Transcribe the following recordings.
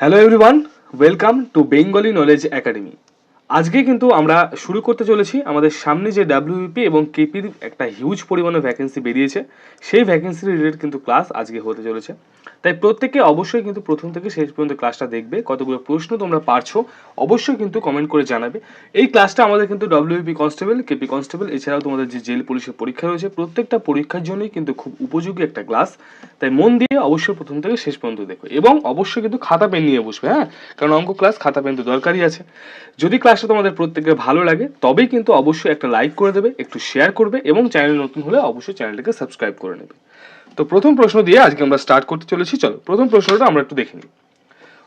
Hello everyone welcome to Bengali knowledge academy আজকে কিন্তু আমরা শুরু করতে চলেছি আমাদের সামনে যে ডাব্লিউপি এবং কেপির একটা হিউজ পরিমাণে ভ্যাকেন্সি বেরিয়েছে। সেই ভ্যাকেন্সি রিলেটেড কিন্তু ক্লাস আজকে হতে চলেছে। তাই প্রত্যেকে অবশ্যই কিন্তু প্রথম থেকে শেষ পর্যন্ত ক্লাসটা দেখবে, কতগুলো প্রশ্ন তোমরা পারছ, অবশ্যই কিন্তু কমেন্ট করে জানাবে। এই ক্লাসটা আমাদের কিন্তু ডাব্লিউপি কনস্টেবল কেপি কনস্টেবল এছাড়াও তোমাদের যে জেল পুলিশের পরীক্ষা রয়েছে, প্রত্যেকটা পরীক্ষার জন্যই কিন্তু খুব উপযোগী একটা ক্লাস তাই মন দিয়ে অবশ্যই প্রথম থেকে শেষ পর্যন্ত দেখো, এবং অবশ্যই কিন্তু খাতা পেন নিয়ে বসবে হ্যাঁ? কারণ অঙ্ক ক্লাস খাতা পেন তো দরকারই আছে। যদি ক্লাসটা তোমাদের প্রত্যেকের ভালো লাগে, তবেই কিন্তু অবশ্যই একটা লাইক করে দেবে, একটু শেয়ার করবে, এবং চ্যানেল নতুন হলে অবশ্যই চ্যানেলটাকে সাবস্ক্রাইব করে নেবে। তো প্রথম প্রশ্ন দিয়ে আজকে আমরা স্টার্ট করতে চলেছি। চলো, প্রথম প্রশ্নটা আমরা একটু দেখে নিই।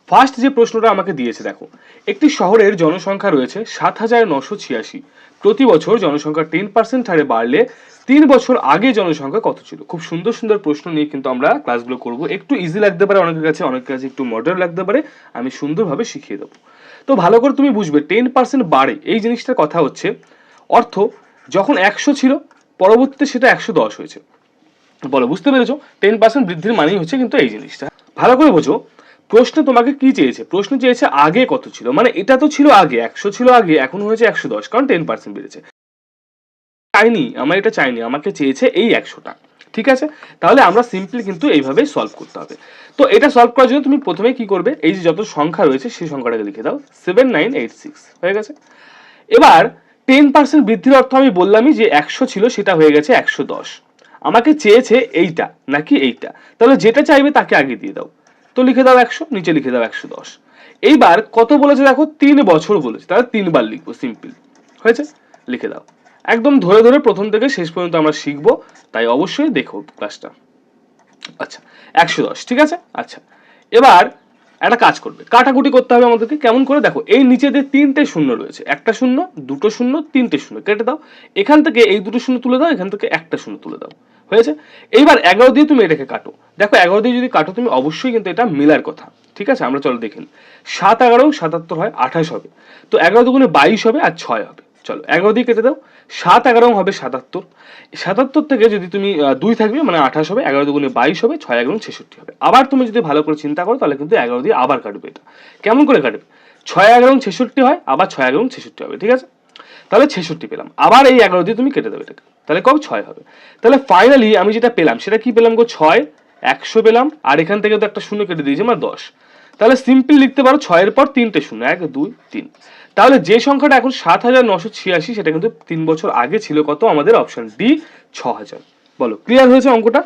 ফার্স্ট যে প্রশ্নটা আমাকে দিয়েছে, দেখো, একটি শহরের জনসংখ্যা রয়েছে সাত হাজার নশো ছিয়াশি। প্রতি বছর জনসংখ্যা টেন পার্সেন্ট হারে বাড়লে তিন বছর আগে জনসংখ্যা কত ছিল? খুব সুন্দর সুন্দর প্রশ্ন নিয়ে কিন্তু আমরা ক্লাসগুলো করব। একটু ইজি লাগতে পারে, অনেকের কাছে অনেকের কাছে একটু মডার্ন লাগতে পারে। আমি সুন্দরভাবে শিখিয়ে দেবো। তো ভালো করে তুমি বুঝবে টেন পার্সেন্ট বাড়ে। এই জিনিসটার কথা হচ্ছে, অর্থ যখন একশো ছিল, পরবর্তীতে সেটা একশো দশ হয়েছে। বলো, বুঝতে পেরেছ? টেন পার্সেন্ট বৃদ্ধির মানেই হচ্ছে কিন্তু এই জিনিসটা। ভালো করে বোঝো, প্রশ্ন তোমাকে কি চেয়েছে? প্রশ্ন চেয়েছে আগে কত ছিল? মানে এটা তো ছিল আগে, একশো ছিল আগে, এখন হয়েছে একশো দশ, কারণ টেন পার্সেন্ট বেড়েছে। চাইনি, আমার এটা চাইনি, আমাকে চেয়েছে এই একশোটা, ঠিক আছে? তাহলে আমরা সিম্পলি কিন্তু এইভাবে সলভ করতে হবে। তো এটা সলভ করার জন্য তুমি প্রথমে কি করবে? এই যে যত সংখ্যা রয়েছে, সেই সংখ্যাটাকে লিখে দাও। সেভেন নাইন এইট সিক্স হয়ে গেছে? এবার টেন পার্সেন্ট বৃদ্ধির অর্থ আমি বললামই যে একশো ছিল, সেটা হয়ে গেছে একশো দশ। আমাকে চেয়েছে এইটা, নাকি এইটা? তাহলে যেটা চাইবে তাকে আগে দিয়ে দাও। তো লিখে দাও একশো, নিচে লিখে দাও একশো দশ। এইবার কত বলেছে দেখো? তিন বছর বলেছে। তাহলে তিনবার লিখব সিম্পল হয়েছে? লিখে দাও। একদম ধরে ধরে প্রথম থেকে শেষ পর্যন্ত আমরা শিখব, তাই অবশ্যই দেখো ক্লাসটা আচ্ছা একশো দশ, ঠিক আছে? আচ্ছা। এবার একটা কাজ করবে। কাটাকুটি করতে হবে আমাদেরকে। কেমন করে? দেখো, এই নিচেতে তিনটে শূন্য রয়েছে, একটা শূন্য, দুটো শূন্য, তিনটে শূন্য, কেটে দাও। এখান থেকে এই দুটো শূন্য তুলে দাও, এখান থেকে একটা শূন্য তুলে দাও। হয়েছে? এইবার এগারো দিয়ে তুমি এটাকে কাটো। দেখো, এগারো দিয়ে যদি কাটো, তুমি অবশ্যই কিন্তু এটা মিলার কথা। ঠিক আছে? আমরা চলো দেখে নিই। সাত এগারো, সাতাত্তর হয়, আঠাশ হবে। তো এগারো দুগুণে বাইশ হবে আর ছয় হবে। চলো, এগারো দিয়ে কেটে দাও। সাত এগারো হবে সাতাত্তর। সাতাত্তর থেকে যদি তুমি দুই থাকবে মানে আঠাশ হবে, এগারো দুগুণে বাইশ হবে, ছয় এগারো ছেষট্টি হবে। আবার তুমি যদি ভালো করে চিন্তা করো, তাহলে কিন্তু এগারো দিয়ে আবার কাটবে এটা। কেমন করে কাটবে? ছয় এগারো ছেষট্টি হয়, আবার ছয় এগারো ছেষট্টি হবে, ঠিক আছে? তাহলে ছেষট্টি পেলাম। আবার এই এগারো দিয়ে তুমি কেটে দেবে এটাকে। তাহলে কবে? ছয় হবে। তাহলে ফাইনালি আমি যেটা পেলাম, সেটা কি পেলাম গো? ছয়, একশো পেলাম, আর এখান থেকে তো একটা শূন্য কেটে দিয়েছি আমার দশ। তাহলে সিম্পল লিখতে পারো ছয়ের পর তিনটে শূন্য, এক, দুই, তিন। তাহলে যে সংখ্যাটা এখন সাত হাজার নশো ছিয়াশি, সেটা কিন্তু তিন বছর আগে ছিল কত? আমাদের অপশন ডি ছ হাজার বলো ক্লিয়ার হয়েছে অঙ্কটা?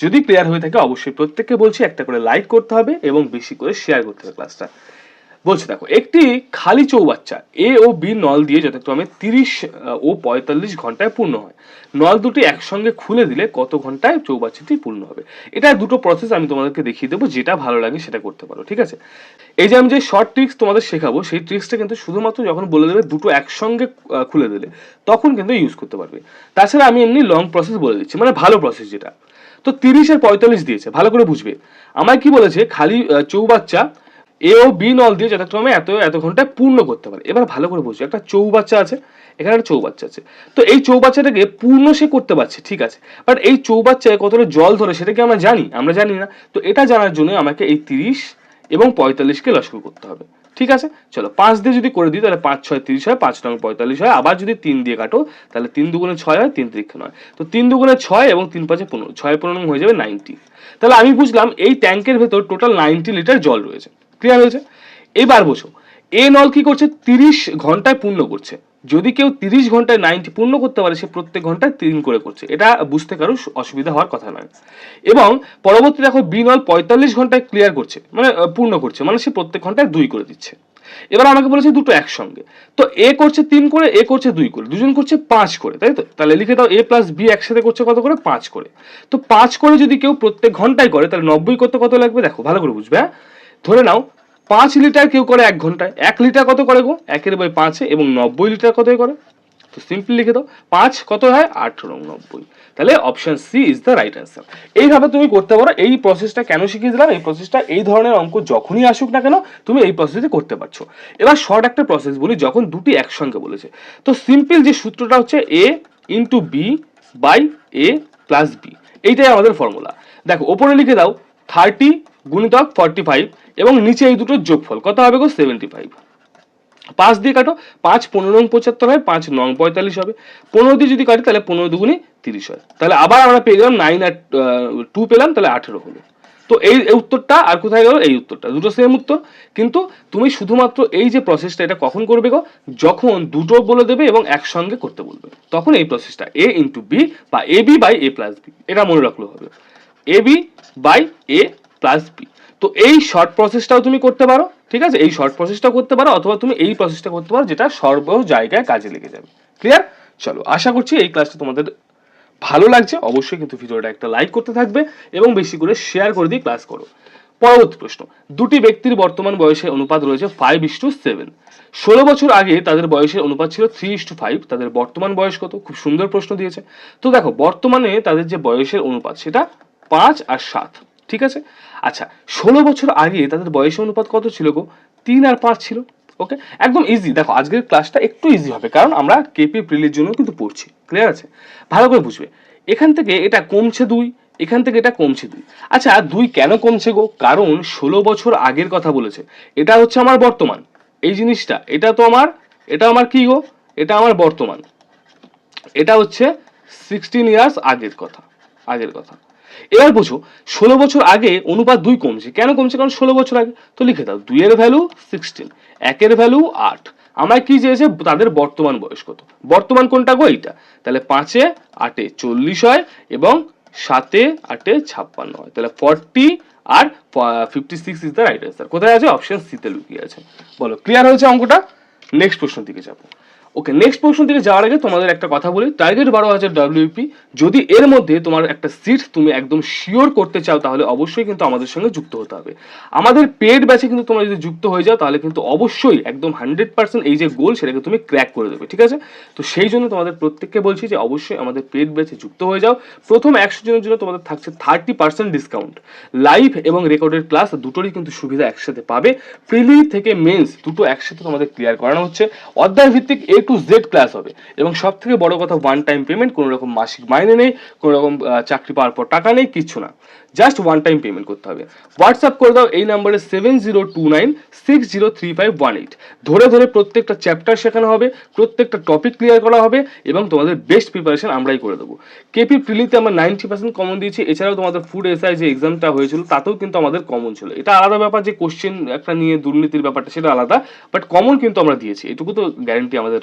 যদি ক্লিয়ার হয়ে থাকে, অবশ্যই প্রত্যেককে বলছি একটা করে লাইক করতে হবে এবং বেশি করে শেয়ার করতে হবে ক্লাসটা বলছে দেখো, একটি খালি চৌবাচ্চা এ ও বি নল দিয়ে যথাক্রমে তিরিশ ও পঁয়তাল্লিশ ঘন্টায় পূর্ণ হয়। নল দুটি একসঙ্গে খুলে দিলে কত ঘন্টায় চৌবাচ্চাটি পূর্ণ হবে? এটা দুটো প্রসেস আমি তোমাদেরকে দেখিয়ে দেবো, যেটা ভালো লাগে সেটা করতে পারো, ঠিক আছে? এই যে আমি যে শর্ট ট্রিক্স তোমাদের শেখাবো, সেই ট্রিক্সটা কিন্তু শুধুমাত্র যখন বলে দেবে দুটো একসঙ্গে খুলে দিলে, তখন কিন্তু ইউজ করতে পারবে। তাছাড়া আমি এমনি লং প্রসেস বলে দিচ্ছি মানে ভালো প্রসেস যেটা। তো তিরিশ আর পঁয়তাল্লিশ দিয়েছে, ভালো করে বুঝবে। আমায় কি বলেছে, খালি চৌবাচ্চা এ ও বি নল দিয়ে যথাক্রমে এত এত ঘন্টায় পূর্ণ করতে পারে। এবার ভালো করে বুঝছ একটা চৌবাচ্চা আছে, এখানে একটা চৌবাচ্চা আছে। তো এই চৌবাচ্চাটাকে পূর্ণ সে করতে পারছে, ঠিক আছে। বাট এই চৌবাচ্চায় কতটা জল ধরে সেটা কি আমরা জানি আমরা জানি না। তো এটা জানার জন্য আমাকে এই তিরিশ এবং পঁয়তাল্লিশকে লস্কর করতে হবে, ঠিক আছে? চলো, পাঁচ দিয়ে যদি করে দিই, তাহলে পাঁচ ছয় তিরিশ হয়, পাঁচ নং পঁয়তাল্লিশ হয়। আবার যদি তিন দিয়ে কাটো, তাহলে তিন দুগুণে ছয় হয়, তিন তিরিক্ষে নয়। তো তিন দুগুণে ছয় এবং তিন পাঁচে পনেরো, ছয় পনেরো হয়ে যাবে নাইনটি। তাহলে আমি বুঝলাম এই ট্যাঙ্কের ভেতর টোটাল নাইনটি লিটার জল রয়েছে। ক্লিয়ার হয়েছে এবার বসো এ নল কি করছে? তিরিশ ঘন্টায় পূর্ণ করছে। যদি কেউ তিরিশ ঘন্টায় নাইনটি পূর্ণ করতে পারে, সে প্রত্যেক ঘন্টায় তিন করে করছে। এটা বুঝতে কারও অসুবিধা হওয়ার কথা নয়। এবং পরবর্তী দেখো, বি নল পঁয়তাল্লিশ ঘন্টায় ক্লিয়ার করছে মানে পূর্ণ করছে মানে সে প্রত্যেক ঘন্টায় দুই করে দিচ্ছে। এবার আমাকে বলেছে দুটো একসঙ্গে। তো এ করছে তিন করে, এ করছে দুই করে, দুজন করছে পাঁচ করে, তাই তো? তাহলে লিখে দাও, এ প্লাস বি একসাথে করছে কত করে? পাঁচ করে। তো পাঁচ করে যদি কেউ প্রত্যেক ঘন্টায় করে, তাহলে নব্বই করতে কত লাগবে? দেখো, ভালো করে বুঝবে হ্যাঁ? ধরে নাও, পাঁচ লিটার কেউ করে এক ঘন্টায়। এক লিটার কত করে গো? একের বই পাঁচে এবং নব্বই লিটার কত করে? তো সিম্পলি লিখে দাও, পাঁচ কত হয়? আঠারো নব্বই। তাহলে option C is the right answer এইভাবে তুমি করতে পারো, এই প্রসেসটা কেন শিখিয়ে দিলাম? এই প্রসেসটা এই ধরনের অঙ্ক যখনই আসুক না কেন, তুমি এই প্রসেসে করতে পারছ। এবার শর্ট একটা প্রসেস বলি, যখন দুটি একসঙ্গে বলেছে। তো সিম্পল যে সূত্রটা হচ্ছে A into B by A plus B এইটাই আমাদের ফর্মুলা দেখো, ওপরে লিখে দাও থার্টি গুণিতক ফর্টি ফাইভ এবং নিচে এই দুটোর যোগফল। কত হবে গো? সেভেন্টি ফাইভ পাঁচ দিয়ে কাটো, পাঁচ পনেরো নং পঁচাত্তর হয়, পাঁচ নং পঁয়তাল্লিশ হবে। পনেরো দিয়ে যদি কাটি, তাহলে পনেরো দুগুণে তিরিশ হয়। তাহলে আবার আমরা পেয়ে গেলাম নাইন আর টু পেলাম, তাহলে আঠেরো হলো। তো এই উত্তরটা আর কোথায় গেল? এই উত্তরটা। দুটো সেম উত্তর, কিন্তু তুমি শুধুমাত্র এই যে প্রসেসটা এটা কখন করবে গো? যখন দুটো বলে দেবে এবং একসঙ্গে করতে বলবে। তখন এই প্রসেসটা এ ইন্টু বি বা A B by A plus B এটা মনে রাখলে হবে। A B by A plus B তো এই শর্ট প্রসেসটাও তুমি করতে পারো, ঠিক আছে? এই শর্ট প্রসেসটা করতে পারো, অথবা তুমি এই প্রসেসটা করতে পারো, যেটা সর্ব জায়গায় কাজে লেগে যাবে। ক্লিয়ার চলো, আশা করছি এই ক্লাসটা তোমাদের ভালো লাগছে। অবশ্যই কিন্তু ভিডিওটা একটা লাইক করতে থাকবে এবং বেশি করে শেয়ার করে দিয়ে ক্লাস করো। পরবর্তী প্রশ্ন, দুটি ব্যক্তির বর্তমান বয়সের অনুপাত রয়েছে ফাইভ ইস টু সেভেন ষোলো বছর আগে তাদের বয়সের অনুপাত ছিল থ্রি ইস টু ফাইভ তাদের বর্তমান বয়স কত? খুব সুন্দর প্রশ্ন দিয়েছে। তো দেখো, বর্তমানে তাদের যে বয়সের অনুপাত, সেটা পাঁচ আর সাত। ঠিক আছে? আচ্ছা ষোলো বছর আগে তাদের বয়সের অনুপাত কত ছিল গো? তিন আর পাঁচ ছিল ওকে একদম ইজি দেখো, আজকের ক্লাসটা একটু ইজি হবে, কারণ আমরা কেপি প্রিলির জন্য কিন্তু পড়ছি ক্লিয়ার আছে? ভালো করে বুঝবে। এখান থেকে এটা কমছে দুই, এখান থেকে এটা কমছে দুই। আচ্ছা দুই কেন কমছে গো? কারণ ষোলো বছর আগের কথা বলেছে। এটা হচ্ছে আমার বর্তমান, এই জিনিসটা। এটা তো আমার, এটা আমার কি গো? এটা আমার বর্তমান। এটা হচ্ছে সিক্সটিন ইয়ার্স আগের কথা আগের কথা। এবার বুঝো, ষোলো বছর আগে অনুপাত দুই কমছে। কেন কমছে? কারণ ষোলো বছর আগে, তো লিখে দাও, দুইয়ের ভ্যালু সিক্সটিন একের ভ্যালু আট। আমরা কি চেয়েছে তাদের বর্তমান বয়স কত? বর্তমান কোনটা গো? এইটা। তাহলে পাঁচে আটে চল্লিশ হয় এবং সাতে আটে ছাপ্পান্ন হয়। তাহলে forty R fifty six is the right answer কোথায় আছে? অপশন সিতে লুকিয়ে আছে। বলো ক্লিয়ার হয়েছে অঙ্কটা? নেক্সট প্রশ্ন দিকে যাব। ওকে নেক্সট প্রশ্ন দিকে যাওয়ার আগে তোমাদের একটা কথা বলি। টার্গেট বারো হাজার ডাব্লিউপি যদি এর মধ্যে তোমার একটা সিট তুমি একদম শিওর করতে চাও, তাহলে অবশ্যই কিন্তু আমাদের সঙ্গে যুক্ত হতে হবে। আমাদের পেড ব্যাচে কিন্তু তোমরা যদি যুক্ত হয়ে যাও, তাহলে কিন্তু অবশ্যই একদম হান্ড্রেড পার্সেন্ট এই যে গোল সেটাকে তুমি ক্র্যাক করে দেবে, ঠিক আছে? তো সেই জন্য তোমাদের প্রত্যেককে বলছি যে অবশ্যই আমাদের পেড ব্যাচে যুক্ত হয়ে যাও। প্রথম একশো জনের জন্য তোমাদের থাকছে থার্টি পার্সেন্ট ডিসকাউন্ট লাইভ এবং রেকর্ডেড ক্লাস দুটোরই কিন্তু সুবিধা একসাথে পাবে। প্রিলি থেকে মেন্স দুটো একসাথে তোমাদের ক্লিয়ার করানো হচ্ছে। অধ্যায় ভিত্তিক টু জেড ক্লাস হবে। এবং সব থেকে বড় কথা ওয়ান টাইম পেমেন্ট কোনো রকম মাসিক মাইনে নেই কোনো রকম চাকরি পাওয়ার পর টাকা নেই, কিচ্ছু না। জাস্ট ওয়ান টাইম পেমেন্ট করতে হবে। হোয়াটসঅ্যাপ করে দাও, এই নাম্বারে seven zero two nine six zero three five one eight ধরে ধরে প্রত্যেকটা চ্যাপ্টার শেখানো হবে, প্রত্যেকটা টপিক ক্লিয়ার করা হবে, এবং তোমাদের বেস্ট প্রিপারেশন আমরাই করে দেবো। কেপি প্রিলিতে আমরা নাইনটি পার্সেন্ট কমন দিয়েছি। এছাড়াও তোমাদের ফুড এসআই যে এক্সামটা হয়েছিল, তাতেও কিন্তু আমাদের কমন ছিল। এটা আলাদা ব্যাপার যে কোশ্চেন একটা নিয়ে দুর্নীতির ব্যাপারটা, সেটা আলাদা। বাট কমন কিন্তু আমরা দিয়েছি। এটুকু তো গ্যারেন্টি আমাদের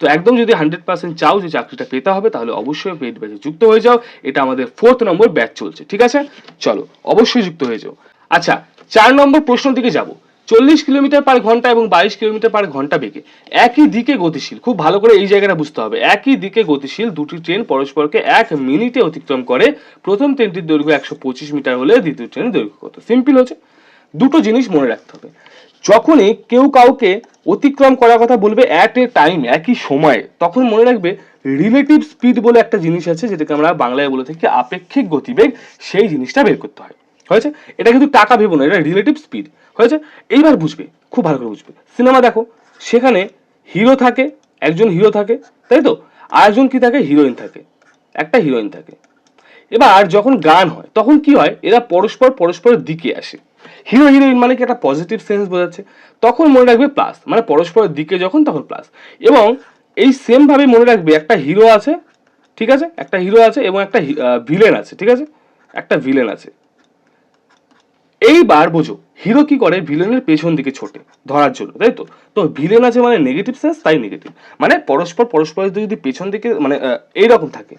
তো একদম যদি হান্ড্রেড পার্সেন্ট চাও যে চাকরিটা পেতে হবে, তাহলে অবশ্যই পেড ব্যাচে যুক্ত হয়ে যাও। এটা আমাদের ফোর্থ নম্বর ব্যাচ চলছে, ঠিক আছে? চলো, অবশ্যই যুক্ত হয়ে যাও। আচ্ছা চার নম্বর প্রশ্ন দিকে যাব। চল্লিশ কিলোমিটার পার ঘণ্টা এবং বাইশ কিলোমিটার পার ঘণ্টা বেগে। একই দিকে গতিশীল, খুব ভালো করে এই জায়গাটা বুঝতে হবে। একই দিকে গতিশীল দুটি ট্রেন পরস্পরকে এক মিনিটে অতিক্রম করে। প্রথম ট্রেনটির দৈর্ঘ্য একশো পঁচিশ মিটার হলে দ্বিতীয় ট্রেনের দৈর্ঘ্য কত? সিম্পল হচ্ছে। দুটো জিনিস মনে রাখতে হবে। যখনই কেউ কাউকে অতিক্রম করার কথা বলবে অ্যাট এ টাইম একই সময়ে, তখন মনে রাখবে রিলেটিভ স্পিড বলে একটা জিনিস আছে যেটাকে আমরা বাংলায় বলে থাকি আপেক্ষিক গতিবেগ, সেই জিনিসটা বের করতে হয়। হয়েছে? এটা কিন্তু টাকা ভেবো না, এটা রিলেটিভ স্পিড হয়েছে? এইবার বুঝবে, খুব ভালো করে বুঝবে। সিনেমা দেখো, সেখানে হিরো থাকে, একজন হিরো থাকে, তাই তো? আর একজন কি থাকে? হিরোইন থাকে, একটা হিরোইন থাকে। এবার যখন গান হয়, তখন কি হয়? এরা পরস্পর পরস্পরের দিকে আসে। হিরো হিরোইন মানে কি? একটা পজিটিভ সেন্স বোঝাচ্ছে। তখন মনে রাখবে প্লাস মানে পরস্পরের দিকে যখন, তখন প্লাস এবং এই সেম ভাবে মনে রাখবে, একটা হিরো আছে, ঠিক আছে? একটা হিরো আছে এবং একটা ভিলেন আছে, ঠিক আছে? একটা ভিলেন আছে। এইবার বোঝো হিরো কি করে? ভিলেনের পেছন দিকে ছোটে, ধরার জন্য, তাই তো? তো ভিলেন আছে মানে নেগেটিভ সেন্স তাই নেগেটিভ মানে পরস্পর, পরস্পরের যদি পেছন দিকে মানে এইরকম থাকে।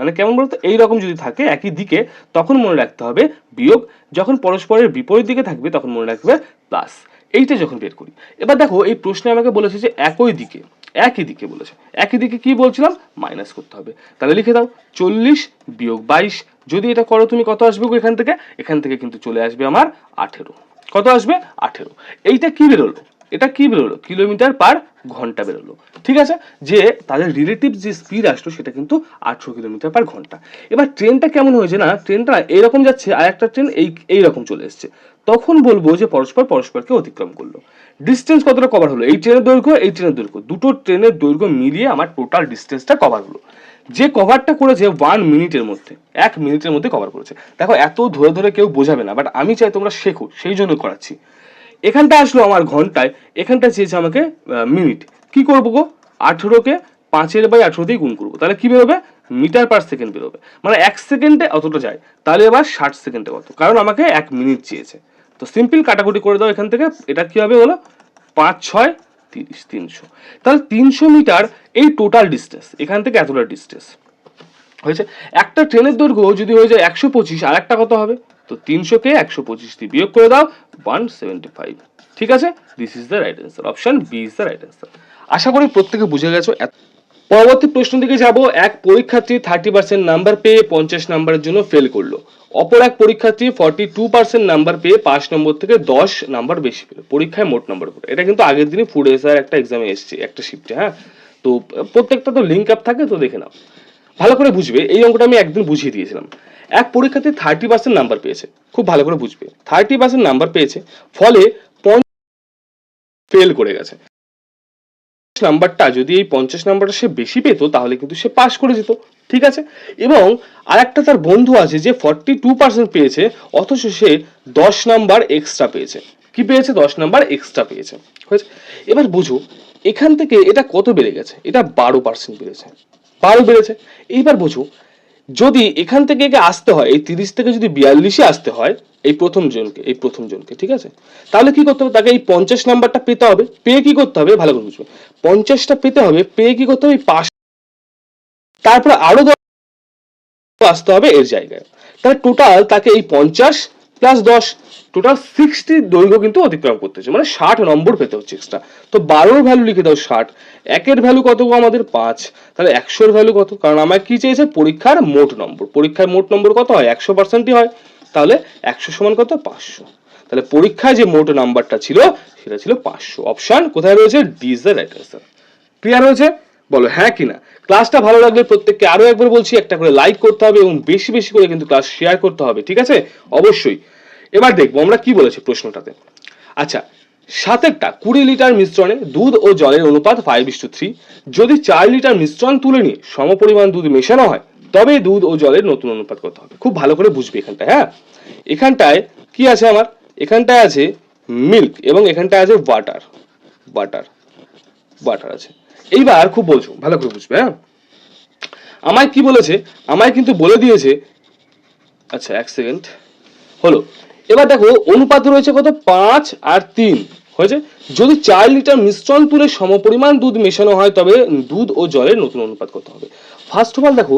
মানে কেমন বলতো? এইরকম যদি থাকে, একই দিকে, তখন মনে রাখতে হবে বিয়োগ, যখন পরস্পরের বিপরীত দিকে থাকবে, তখন মনে রাখবে প্লাস এইটা যখন বের করি। এবার দেখো, এই প্রশ্নে আমাকে বলেছে যে একই দিকে একই দিকে বলেছে। একই দিকে কি বলছিলাম? মাইনাস করতে হবে। তাহলে লিখে দাও, চল্লিশ বিয়োগ বাইশ। যদি এটা করো, তুমি কত আসবে এখান থেকে? এখান থেকে কিন্তু চলে আসবে আমার আঠেরো। কত আসবে? আঠেরো। এইটা কি বেরোলো? এটা কি বেরোলো? কিলোমিটার পার ঘণ্টা বেরোলো। ঠিক আছে? যে তাদের রিলেটিভ যে স্পিড আসলো, সেটা কিন্তু আঠেরো কিলোমিটার পার ঘণ্টা। এবার ট্রেনটা কেমন হয়েছে না? ট্রেনটা এইরকম যাচ্ছে, আর একটা ট্রেন এই, এইরকম চলে এসছে। তখন বলব যে পরস্পর পরস্পরকে অতিক্রম করল। ডিস্টেন্স কতটা কভার হলো? এই ট্রেনের দৈর্ঘ্য, এই ট্রেনের দৈর্ঘ্য। দুটো ট্রেনের দৈর্ঘ্য মিলিয়ে আমার টোটাল ডিস্টেন্সটা কভার হলো। যে কভারটা করেছে ওয়ান মিনিটের মধ্যে, এক মিনিটের মধ্যে কভার করেছে। দেখো, এত ধরে ধরে কেউ বোঝাবে না বাট আমি চাই তোমরা শেখো, সেই জন্য করাচ্ছি। এখানটা আসলো আমার ঘন্টায়, এখানটা চেয়েছে আমাকে মিনিট কি করব গো? আঠেরোকে পাঁচের বাই আঠেরো দিয়ে গুণ করব। তাহলে কি বেরোবে? মিটার পার সেকেন্ড বেরোবে। মানে এক সেকেন্ডে অতটা যায়। তাহলে এবার ষাট সেকেন্ডে কত? কারণ আমাকে এক মিনিট চেয়েছে। তো সিম্পল কাটাকুটি করে দাও এখান থেকে। এটা কি হবে বলো? পাঁচ, ছয়, তিরিশ, তিনশো। তাহলে তিনশো মিটার এই টোটাল ডিস্টেন্স এখান থেকে এতটা ডিস্টেন্স হয়েছে? একটা ট্রেনের দৈর্ঘ্য যদি হয়ে যায় একশো পঁচিশ, আর একটা কত হবে? তো তিনশোকে একশো পঁচিশ দিয়ে বিয়োগ করে দাও ওয়ান সেভেন্টি ফাইভ ঠিক আছে? This is the right answer option B is the right answer আশা করি প্রত্যেকে বুঝে গেছো। পরবর্তী প্রশ্ন দিকে যাব। এক পরীক্ষার্থী থার্টি পার্সেন্ট নাম্বার পেয়ে পঞ্চাশ নাম্বারের জন্য ফেল করল। অপর এক পরীক্ষার্থী ফর্টি টু পার্সেন্ট নাম্বার পেয়ে পাঁচ নম্বর থেকে দশ নাম্বার বেশি পেল। পরীক্ষায় মোট নম্বর করে এটা কিন্তু আগের দিনই ফুড এসআর একটা এক্সামে এসছে, একটা শিফটে হ্যাঁ? তো প্রত্যেকটা তো লিঙ্ক আপ থাকে, তো দেখে নাও। ভালো করে বুঝবে, এই অঙ্কটা আমি একদিন বুঝিয়ে দিয়েছিলাম। এক পরীক্ষার্থী থার্টি পার্সেন্ট নাম্বার পেয়েছে, খুব ভালো করে বুঝবে। থার্টি পার্সেন্ট নাম্বার পেয়েছে, ফলে ফেল করে গেছে। নাম্বারটা যদি এই পঞ্চাশ নাম্বারটা সে বেশি পেতো, তাহলে কিন্তু সে পাস করে যেত, ঠিক আছে? এবং আরেকটা তার বন্ধু আছে যে ফর্টি টু পার্সেন্ট পেয়েছে, অথচ সে দশ নাম্বার এক্সট্রা পেয়েছে। কি পেয়েছে? দশ নাম্বার এক্সট্রা পেয়েছে, হয়েছে? এবার বুঝো, এখান থেকে এটা কত বেড়ে গেছে? এটা বারো পার্সেন্ট বেড়েছে। বারো বেড়েছে। এইবার বুঝো, যদি এখান থেকে একে আসতে হয়, এই তিরিশ থেকে যদি বিয়াল্লিশে আসতে হয়, এই প্রথম জনকে, এই প্রথম জনকে, ঠিক আছে? তাহলে কি করতে হবে? তাকে এই পঞ্চাশ নাম্বারটা পেতে হবে। পেয়ে কি করতে হবে? ভালো করে বুঝবে। পঞ্চাশটা পেতে হবে, পেয়ে কি করতে হবে? পাঁচ তারপর আরও আসতে হবে এর জায়গায়। তাহলে টোটাল তাকে এই পঞ্চাশ প্লাস দশ টোটাল সিক্সটি দৈর্ঘ্য কিন্তু অতিক্রম করতে হচ্ছে মানে ষাট নম্বর পেতে হচ্ছে এক্সট্রা তো বারোর ভ্যালু লিখে দাও ষাট, একের ভ্যালু কত আমাদের পাঁচ? তাহলে একশোর ভ্যালু কত? কারণ আমার কি চেয়েছে? পরীক্ষার মোট নম্বর। পরীক্ষার মোট নম্বর কত হয়? একশো পার্সেন্টই হয়। তাহলে একশো সমান কত? পাঁচশো। তাহলে পরীক্ষায় যে মোট নাম্বারটা ছিল, সেটা ছিল পাঁচশো। অপশান কোথায় রয়েছে? D is the right clear হয়েছে? বলো হ্যাঁ কিনা? ক্লাসটা ভালো লাগলে প্রত্যেককে আরও একবার বলছি, একটা করে লাইক করতে হবে এবং বেশি বেশি করে কিন্তু ক্লাস শেয়ার করতে হবে, ঠিক আছে? অবশ্যই। এবার দেখব আমরা কি বলেছি প্রশ্নটাতে। আচ্ছা সাতেরটা কুড়ি লিটার মিশ্রণে দুধ ও জলের অনুপাত ফাইভ ইস টু থ্রি যদি চার লিটার মিশ্রণ তুলে নিয়ে সমপরিমাণ দুধ মেশানো হয়, তবে দুধ ও জলের নতুন অনুপাত করতে হবে। খুব ভালো করে বুঝবে এখানটায় হ্যাঁ? এখানটায় কি আছে আমার? এখানটায় আছে মিল্ক এবং এখানটায় আছে বাটার বাটার বাটার আছে। এইবার খুব বলছো, ভালো করে বুঝবে হ্যাঁ? আমায় কি বলেছে? আমায় কিন্তু বলে দিয়েছে আচ্ছা এক সেকেন্ড, হলো, এবার দেখো, অনুপাত রয়েছে কত? পাঁচ আর তিন, হয়েছে? যদি চার লিটার মিশ্রণ তুলে সমপরিমাণ দুধ মেশানো হয়, তবে দুধ ও জলের নতুন অনুপাত কত হবে। ফার্স্ট অফ অল দেখো,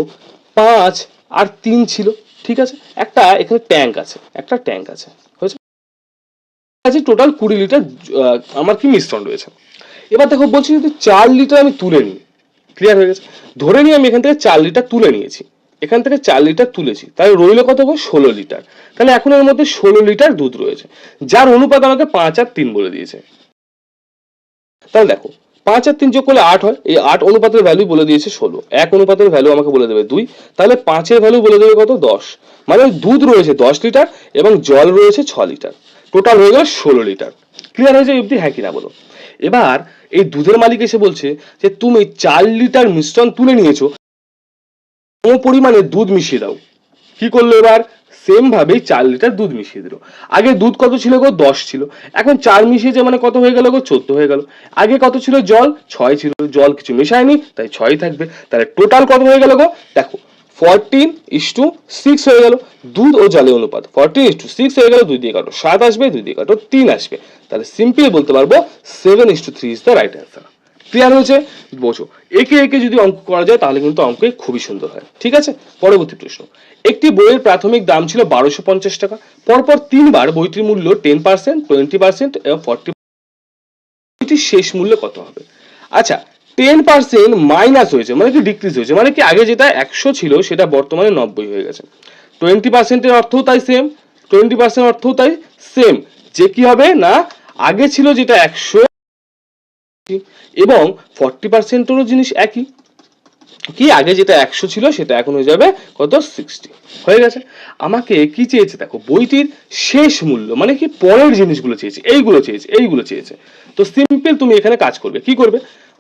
পাঁচ আর তিন ছিল, ঠিক আছে? একটা এখানে ট্যাঙ্ক আছে, একটা ট্যাঙ্ক আছে, হয়েছে? আছে টোটাল কুড়ি লিটার আমার কি মিশ্রণ রয়েছে? এবার দেখো বলছি যদি চার লিটার আমি তুলে নিই ক্লিয়ার হয়ে গেছে। ধরে নিই আমি এখান থেকে চার লিটার তুলে নিয়েছি। এখান থেকে চার লিটার তুলেছি। তাহলে রইল কত গো? ষোলো লিটার তাহলে এখন এর মধ্যে ষোলো লিটার দুধ রয়েছে। যার অনুপাত আমাকে পাঁচ আর তিন বলে দিয়েছে। তাহলে দেখো, পাঁচ আর তিন যোগ করলে আট হয়। এই আট অনুপাতের ভ্যালু বলে দিয়েছে ষোলো। এক অনুপাতের ভ্যালু আমাকে বলে দেবে দুই। তাহলে পাঁচের ভ্যালু বলে দেবে কত? দশ। মানে দুধ রয়েছে দশ লিটার এবং জল রয়েছে ছ লিটার টোটাল হয়ে গেল ষোলো লিটার ক্লিয়ার হয়েছে অব্দি হ্যাঁ কিনা বলো? এবার এই দুধের মালিক এসে বলছে যে, তুমি চার লিটার মিশ্রণ তুলে নিয়েছো সম পরিমাণে দুধ মিশিয়ে দাও। কি করল এবার? সেম ভাবেই চার লিটার দুধ মিশিয়ে দিল। আগে দুধ কত ছিল গো? দশ ছিল। এখন চার মিশিয়ে যে মানে কত হয়ে গেল গো? চোদ্দ হয়ে গেল। আগে কত ছিল? জল? ছয় ছিল। জল কিছু মেশায়নি, তাই ছয় থাকবে। তাহলে টোটাল কত হয়ে গেল গো? দেখো ফোরটিন ইস টু সিক্স হয়ে গেল। দুধ ও জলের অনুপাত। ফোরটিন ইস টু সিক্স হয়ে গেল, দুই দিয়ে কাটো। সাত আসবে, দুই দিয়ে কাটো। তিন আসবে। তাহলে সিম্পলি বলতে পারব seven is two three is the right answer clear হয়েছে? বোঝো। একে একে যদি অঙ্ক করা যায়, তাহলে কিন্তু অঙ্কে খুবই সুন্দর হয়। ঠিক আছে? পরবর্তী প্রশ্ন। একটি বইয়ের প্রাথমিক দাম ছিল বারোশো পঞ্চাশ টাকা। পরপর তিনবার বইটির মূল্য টেন পার্সেন্ট টোয়েন্টি পার্সেন্ট এবং ফর্টি শেষ মূল্য কত হবে? আচ্ছা টেন পার্সেন্ট মাইনাস হয়েছে মানে কি ডিক্রিজ হয়েছে মানে কি আগে যেটা একশো ছিল, সেটা বর্তমানে নব্বই হয়ে গেছে। টোয়েন্টি পার্সেন্টের অর্থও তাই সেম টোয়েন্টি পার্সেন্ট অর্থও তাই সেম যে কি হবে না, আগে ছিল যেটা একশো, এবং ফর্টি পার্সেন্টেরও জিনিস একই। কি আগে যেটা একশো ছিল, সেটা এখন হয়ে যাবে কত সিক্সটি হয়ে গেছে। আমাকে কি চেয়েছে, দেখো, বইটির শেষ মূল্য মানে কি পরের জিনিসগুলো চেয়েছে, এইগুলো চেয়েছে এইগুলো চেয়েছে। তো সিম্পল তুমি এখানে কাজ করবে। কি করবে?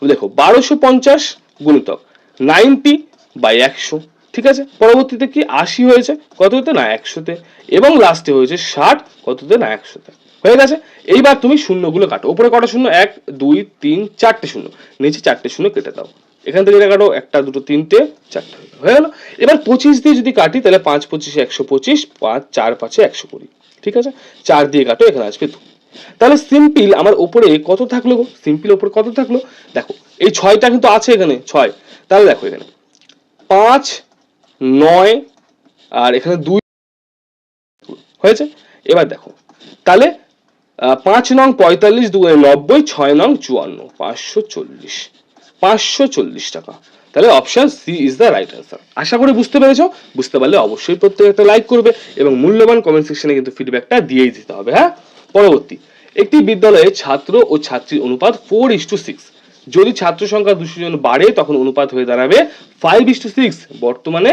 দেখো বারোশো পঞ্চাশ গুণিতক নাইনটি বাই একশো ঠিক আছে পরবর্তীতে কি আশি হয়েছে কততে না একশোতে এবং লাস্টে হয়েছে ষাট কততে না একশোতে হয়ে গেছে এইবার তুমি শূন্যগুলো কাটো। উপরে কটা শূন্য? এক, দুই, তিন, চারটে শূন্য। নিচে চারটে শূন্য কেটে দাও। এখান থেকে এটা কাটো, একটা, দুটো, তিনটে, চারটে। হয়ে গেল? এবার পঁচিশ দিয়ে যদি কাটি, তাহলে পাঁচ পঁচিশে একশো পঁচিশ, পাঁচ, চার, পাঁচে একশো কুড়ি। ঠিক আছে? চার দিয়ে কাটো, এখানে আসবে তাহলে সিম্পল আমার উপরে কত থাকল সিম্পল উপরে কত থাকল? দেখো, এই ছয়টা কিন্তু আছে এখানে, ছয়। তাহলে দেখো এখানে। পাঁচ, নয়, আর এখানে দুই হয়েছে। এবার দেখো, তাহলে পাঁচ নং পঁয়তাল্লিশ, দু নব্বই, ছয় নং চুয়ান্ন, পাঁচশো চল্লিশ। পাঁচশো চল্লিশ টাকা। তাহলে option C is the right answer আশা করি বুঝতে পেরেছ? বুঝতে পারলে অবশ্যই প্রত্যেক একটা লাইক করবে এবং মূল্যবান কমেন্ট সেকশনে কিন্তু ফিডব্যাকটা দিয়েই দিতে হবে হ্যাঁ? পরবর্তী। একটি বিদ্যালয়ে ছাত্র ও ছাত্রীর অনুপাত ফোর ইস টু সিক্স যদি ছাত্র সংখ্যা দুশো জন বাড়ে, তখন অনুপাত হয়ে দাঁড়াবে ফাইভ ইস টু সিক্স বর্তমানে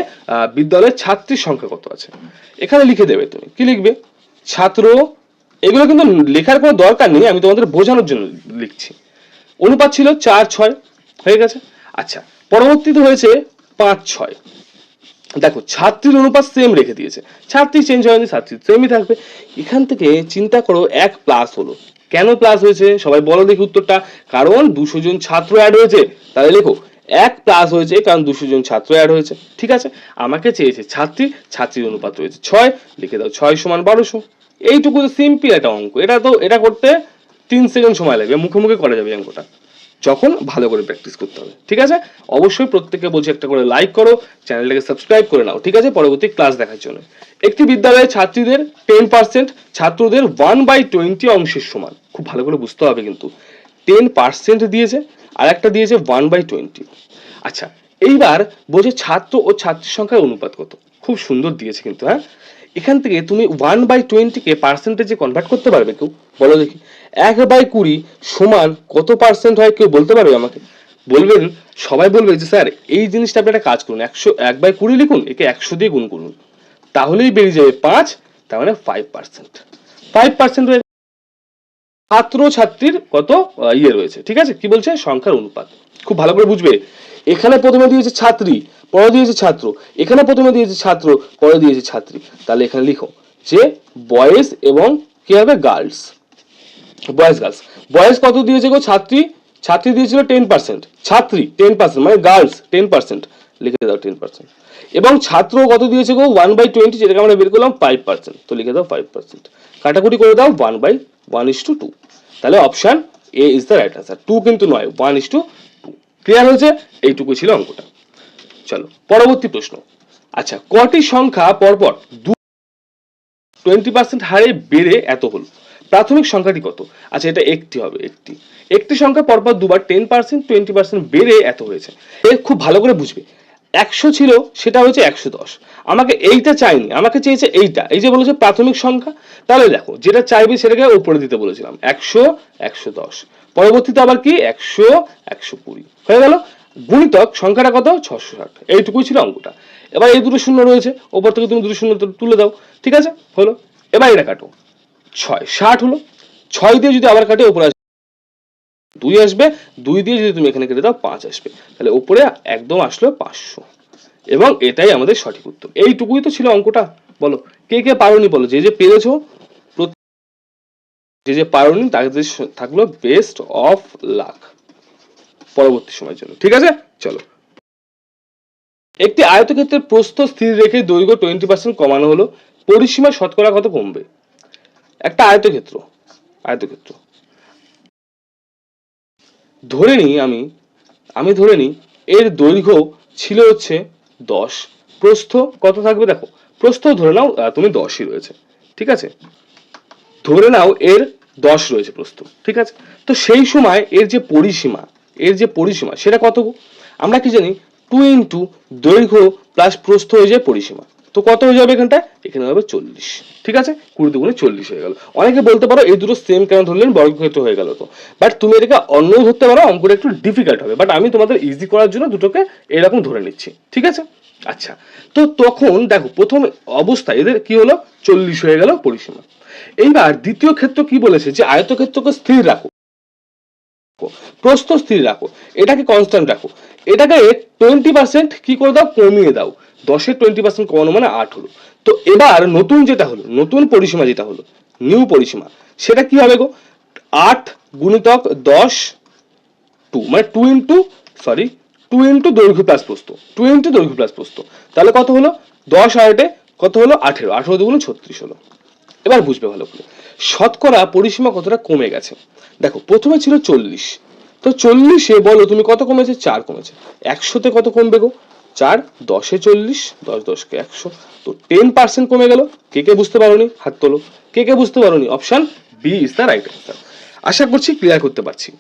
বিদ্যালয়ের ছাত্রীর সংখ্যা কত আছে? এখানে লিখে দেবে তুমি। কি লিখবে? ছাত্র, এগুলো কিন্তু লেখার কোনো দরকার নেই, আমি তোমাদের বোঝানোর জন্য লিখছি। অনুপাত ছিল চার ছয়, হয়ে গেছে? আচ্ছা পরবর্তীতে হয়েছে পাঁচ ছয়। দেখো, ছাত্রীর অনুপাত সেম রেখে দিয়েছে। ছাত্রী চেঞ্জ হয়নি, ছাত্রী সেমই থাকবে। এখান থেকে চিন্তা করো, এক প্লাস হলো। কেন প্লাস হয়েছে? সবাই বলো দেখি উত্তরটা। কারণ দুশো জন ছাত্র অ্যাড হয়েছে। তাহলে লেখো, এক প্লাস হয়েছে কারণ দুশো জন ছাত্র অ্যাড হয়েছে। ঠিক আছে? আমাকে চেয়েছে ছাত্রী, ছাত্রীর অনুপাত রয়েছে ছয়, লিখে দাও ছয় সমান বারোশো। এইটুকু তো সিম্পল একটা অঙ্ক। এটা তো, এটা করতে তিন সেকেন্ড সময় লাগবে। মুখে মুখে করা যাবে অঙ্কটা। যখন ভালো করে প্র্যাকটিস করতে হবে। ঠিক আছে? অবশ্যই প্রত্যেককে বলছি একটা করে লাইক করো, চ্যানেলটাকে সাবস্ক্রাইব করে নাও, ঠিক আছে? পরবর্তী ক্লাস দেখার জন্য। একটি বিদ্যালয়ে ছাত্রীদের টেন পার্সেন্ট ছাত্রদের ওয়ান বাই টোয়েন্টি অংশের সমান। খুব ভালো করে বুঝতে হবে কিন্তু। টেন পার্সেন্ট দিয়েছে আর একটা দিয়েছে ওয়ান বাই টোয়েন্টি আচ্ছা এইবার বলছে ছাত্র ও ছাত্রীর সংখ্যার অনুপাত কত? খুব সুন্দর দিয়েছে কিন্তু হ্যাঁ? এখান থেকে তুমি ওয়ান বাই টোয়েন্টিকে পার্সেন্টেজে কনভার্ট করতে পারবে কেউ। বলো দেখি। এক বাই কুড়ি সমান কত পার্সেন্ট হয় কেউ বলতে পারবে আমাকে? বলবেন, সবাই বলবে যে, স্যার, এই জিনিসটা আপনি একটা কাজ করুন। একশো, এক বাই কুড়ি লিখুন, একে একশো দিয়ে গুণ করুন। তাহলেই বেরিয়ে যাবে পাঁচ, তার মানে ফাইভ পার্সেন্ট ফাইভ পার্সেন্ট হয়ে ছাত্র ছাত্রীর কত ইয়ে রয়েছে। ঠিক আছে? কি বলছে? সংখ্যার অনুপাত। খুব ভালো করে বুঝবে। এখানে প্রথমে দিয়েছে ছাত্রী, পরে দিয়েছে ছাত্র। এখানে প্রথমে দিয়েছে ছাত্র, পরে দিয়েছে ছাত্রী। তাহলে এখানে লিখো যে বয়েজ এবং কি হবে গার্লস। Boys girls. বয়েজ কত দিয়েছে গো ছাত্রী? ছাত্রী দিয়েছিল টেন পার্সেন্ট। ছাত্রী টেন পার্সেন্ট মানে গার্লস টেন পার্সেন্ট। লিখে দাও টেন পার্সেন্ট। এবং ছাত্র কত দিয়েছে গো? ওয়ান বাই টোয়েন্টি, যেটাকে আমরা বের করলাম ফাইভ পার্সেন্ট। তো লিখে দাও ফাইভ পার্সেন্ট। কাটাকুটি করে দাও, one by one is two two. তাহলে option A is the right answer two কিন্তু নয়, ওয়ান ইস টু ক্লিয়ার হয়েছে? এইটুকু ছিল অঙ্কটা। চলো, পরবর্তী প্রশ্ন। আচ্ছা কটি সংখ্যা পরপর দু টোয়েন্টি পার্সেন্ট হারে বেড়ে এত হলো? প্রাথমিক সংখ্যাটি কত? আচ্ছা এটা একটি হবে, একটি। একটি সংখ্যা পরপর দুবার টেন পার্সেন্ট টোয়েন্টি পার্সেন্ট বেড়ে এত হয়েছে। এ খুব ভালো করে বুঝবে। একশো ছিল, সেটা হয়েছে একশো দশ। আমাকে এইটা চাইনি, আমাকে চেয়েছে এইটা। এই যে বলেছে প্রাথমিক সংখ্যা, তাহলে দেখো, যেটা চাইবে সেটাকে উপরে দিতে বলেছিলাম। একশো একশো দশ। পরবর্তীতে আবার কি? একশো একশো কুড়ি। হয়ে গেল? গুণিতক সংখ্যাটা কত? ছশো ষাট। এইটুকুই ছিল অঙ্কটা। এবার এই দুটো শূন্য রয়েছে। ওপর থেকে তুমি দুটো শূন্য তুলে দাও। ঠিক আছে? হলো? এবার এটা কাটো। ছয়। ষাট হলো? ছয় দিয়ে যদি আবার কাটে, ওপরে আসবে দুই আসবে। দুই দিয়ে যদি তুমি এখানে কেটে দাও, পাঁচ আসবে। তাহলে উপরে একদম আসলো পাঁচশো। এবং এটাই আমাদের সঠিক উত্তর। এইটুকুই তো ছিল অঙ্কটা। বলো? কে কে পারোনি বলো? যে যে পেরেছ যে যে পারোনি তাদের থাকল বেস্ট অফ লাক পরবর্তী সময়ের জন্য। ঠিক আছে? চলো। একটি আয়তক্ষেত্রের প্রস্থ স্থির রেখে দৈর্ঘ্য টোয়েন্টি পার্সেন্ট কমানো হলো। পরিসীমা শতকরা কত কমবে? একটা আয়তক্ষেত্র। আয়তক্ষেত্র। ধরে নিই আমি আমি ধরে নিই, এর দৈর্ঘ্য ছিল হচ্ছে দশ। প্রস্থ কত থাকবে দেখো? প্রস্থ ধরে নাও তুমি দশই রয়েছে। ঠিক আছে? ধরে নাও এর দশ রয়েছে প্রস্থ ঠিক আছে? তো সেই সময় এর যে পরিসীমা, এর যে পরিসীমা, সেটা কত আমরা কি জানি টু ইন্টু দৈর্ঘ্য প্লাস প্রস্থ হয়ে যায় পরিসীমা, তো কত হয়ে যাবে এখানটা এখানে হবে চল্লিশ, ঠিক আছে? কুড়ি দুগুণে চল্লিশ হয়ে গেল। অনেকে বলতে পারো এই দুটো সেম কেন ধরলেন? বর্গক্ষেত্র হয়ে গেল তো। বাট তুমি এটাকে অন্য ধরতে পারো অঙ্কটা একটু ডিফিকাল্ট হবে। বাট আমি তোমাদের ইজি করার জন্য দুটোকে এরকম ধরে নিচ্ছি, ঠিক আছে? আচ্ছা তো তখন দেখো, প্রথম অবস্থায় এদের কি হলো? চল্লিশ হয়ে গেল পরিসীমা। এইবার দ্বিতীয় ক্ষেত্র কি বলেছে? যে আয়তক্ষেত্রকে স্থির রাখো। প্রস্থ স্থির রাখো। এটাকে কনস্ট্যান্ট রাখো। এটাকে টোয়েন্টি পার্সেন্ট কি করে দাও? কমিয়ে দাও। দশের টোয়েন্টি পার্সেন্ট কমানো মানে আট হলো। তো এবার নতুন যেটা হলো, নতুন পরিসীমা যেটা হলো নিউ পরিসীমা, সেটা কি হবে গো? আট গুণিতক দশ টু মানে two into sorry two into দৈর্ঘ্য প্লাস প্রস্থ। টু ইন্টু দৈর্ঘ্য প্লাস প্রস্থ। তাহলে কত হলো? দশ আটে কত হলো? আঠেরো। আঠেরো দুগুণ ছত্রিশ হলো। এবার বুঝবে ভালো করে। শতকরা পরিসীমা কতটা কমে গেছে? দেখো, প্রথমে ছিল চল্লিশ। তো চল্লিশে বলো, তুমি কত কমেছে? চার কমেছে। একশোতে কত কমবে গো? চার, দশে চল্লিশ, দশ, দশকে একশো। তো টেন পার্সেন্ট কমে গেল। কে কে বুঝতে পারোনি? হাত তোলো। কে কে বুঝতে পারোনি? Option B is the right answer আশা করছি ক্লিয়ার করতে পারছি।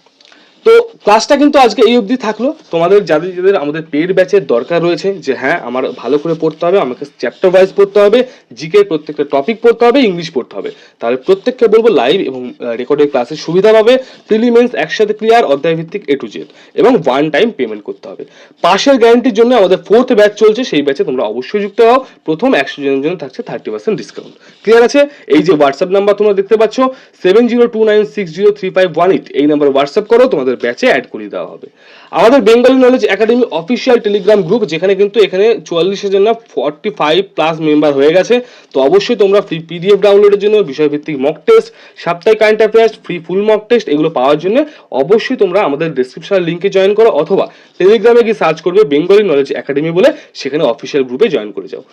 তো ক্লাসটা কিন্তু আজকে এই অবধি থাকল। তোমাদের যাদের যাদের আমাদের পেড ব্যাচের দরকার রয়েছে যে হ্যাঁ আমার ভালো করে পড়তে হবে, আমাকে চ্যাপ্টার ওয়াইজ পড়তে হবে জিকে প্রত্যেকটা টপিক পড়তে হবে ইংলিশ পড়তে হবে। তাহলে প্রত্যেককে বলব লাইভ এবং রেকর্ডেড ক্লাসের সুবিধা পাবে। প্রিলিমেন্স একসাথে ক্লিয়ার অধ্যায় ভিত্তিক এ টু জেড এবং ওয়ান টাইম পেমেন্ট করতে হবে। পাশের গ্যারান্টির জন্য আমাদের ফোর্থ ব্যাচ চলছে, সেই ব্যাচে তোমরা অবশ্যই যুক্ত হও। প্রথম একশো জনের জন্য থাকছে থার্টি পার্সেন্ট ডিসকাউন্ট ক্লিয়ার আছে? এই যে হোয়াটসঅ্যাপ নাম্বার তোমরা দেখতে পাচ্ছ seven zero two nine six zero three five one eight এই নাম্বারে হোয়াটসঅ্যাপ করো, তোমাদের ব্যাচে অ্যাড করিয়ে দেওয়া হবে। আমাদের Bengali knowledge academy official Telegram group যেখানে কিন্তু এখানে চুয়াল্লিশের জন্য ফর্টি ফাইভ প্লাস মেম্বার হয়ে গেছে। তো অবশ্যই তোমরা ফ্রি পিডিএফ ডাউনলোডের জন্য, বিষয়ভিত্তিক মক টেস্ট সাপ্তাহিক current affairs free full mock test এগুলো পাওয়ার জন্য অবশ্যই তোমরা আমাদের ডিসক্রিপশন লিঙ্কে জয়েন করো, অথবা টেলিগ্রামে গিয়ে সার্চ করবে বেঙ্গলি নলেজ একাডেমি বলে, সেখানে অফিসিয়াল গ্রুপে জয়েন করে যাও।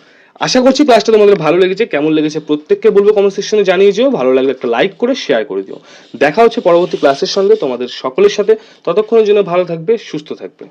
আশা করছি ক্লাসটা তোমাদের ভালো লেগেছে, কেমন লেগেছে প্রত্যেককে বলব কমেন্ট সেকশনে জানিয়ে যেও ভালো লাগলে একটা লাইক করে শেয়ার করে দিও। দেখা হচ্ছে পরবর্তী ক্লাসের সঙ্গে তোমাদের সকলের সাথে, ততক্ষণের জন্য ভালো থাকবে, সুস্থ থাকবে।